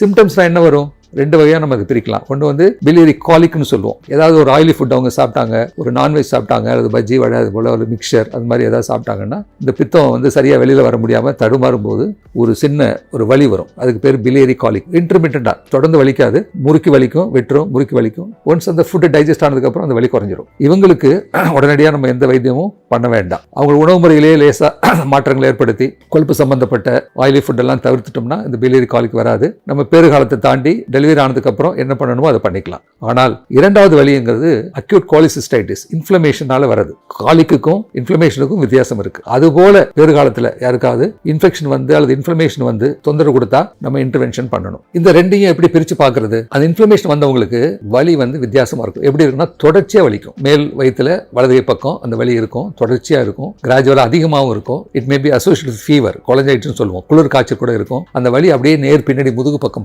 சிம்டம்ஸ்லாம் என்ன வரும்? ரெண்டு வகையாக நம்ம அதை பிரிக்கலாம். ஒன்று வந்து பிலியரி காலிக்னு சொல்லுவோம். ஏதாவது ஒரு ஆயிலி ஃபுட் அவங்க சாப்பிட்டாங்க ஒரு நான்வெஜ் சாப்பிட்டாங்க அல்லது பஜ்ஜி வடை அது போல் ஒரு மிக்சர் அது மாதிரி ஏதாவது சாப்பிட்டாங்கன்னா இந்த பித்தம் வந்து சரியாக வெளியில் வர முடியாமல் தடுமாறும் போது ஒரு சின்ன ஒரு வலி வரும். அதுக்கு பேர் பிலியரி காலிக் இன்டர்மீடியண்டாக தொடர்ந்து வலிக்காது. முறுக்கி வலிக்கும் விட்டுரும் முறுக்கி வலிக்கும். ஒன்ஸ் அந்த ஃபுட்டு டைஜஸ்ட் ஆனதுக்கப்புறம் அந்த வலி குறைஞ்சிரும். இவங்களுக்கு உடனடியாக நம்ம எந்த வைத்தியமும் பண்ண வேண்டாம். அவங்க உணவு முறையிலேயே லேசாக மாற்றங்களை ஏற்படுத்தி கொழுப்பு சம்பந்தப்பட்ட ஆயிலி ஃபுட்டெல்லாம் தவிர்த்துட்டோம்னா இந்த பிலியரி காலிக் வராது. நம்ம பேறுகாலத்தை தாண்டி டெலிவரி ஆனதுக்கு அப்புறம் என்ன பண்ணணுமோ அதை பண்ணிக்கலாம். ஆனால் இரண்டாவது வழிங்கிறது அக்யூட் கோலிசிஸ்டைட்டிஸ் இன்ஃப்ளமேஷனால வருது காலிக்குக்கும் இன்ஃப்ளமேஷனுக்கும் வித்தியாசம் இருக்கு. அதுபோல பேறுகாலத்தில் யாருக்காவது இன்ஃபெக்ஷன் வந்து அல்லது இன்ஃப்ளமேஷன் வந்து தொந்தரவு கொடுத்தா நம்ம இன்டர்வென்ஷன் பண்ணணும். இந்த ரெண்டையும் எப்படி பிரிச்சு பார்க்கறது? அந்த இன்ஃப்ளமேஷன் வந்தவங்களுக்கு வலி வந்து வித்தியாசமா இருக்கும். எப்படி இருக்குன்னா தொடர்ச்சியாக வலிக்கும். மேல் வயிற்றுல வலதுகை பக்கம் அந்த வலி இருக்கும் தொடர்ச்சியாக இருக்கும். கிராஜுவலாக அதிகமாகவும் இருக்கும். It may be associate fever குழந்தைட்டுன்னு சொல்லுவோம். குளிர் காய்ச்சல் கூட இருக்கும். அந்த வலி அப்படியே நேர் பின்னாடி முதுகு பக்கம்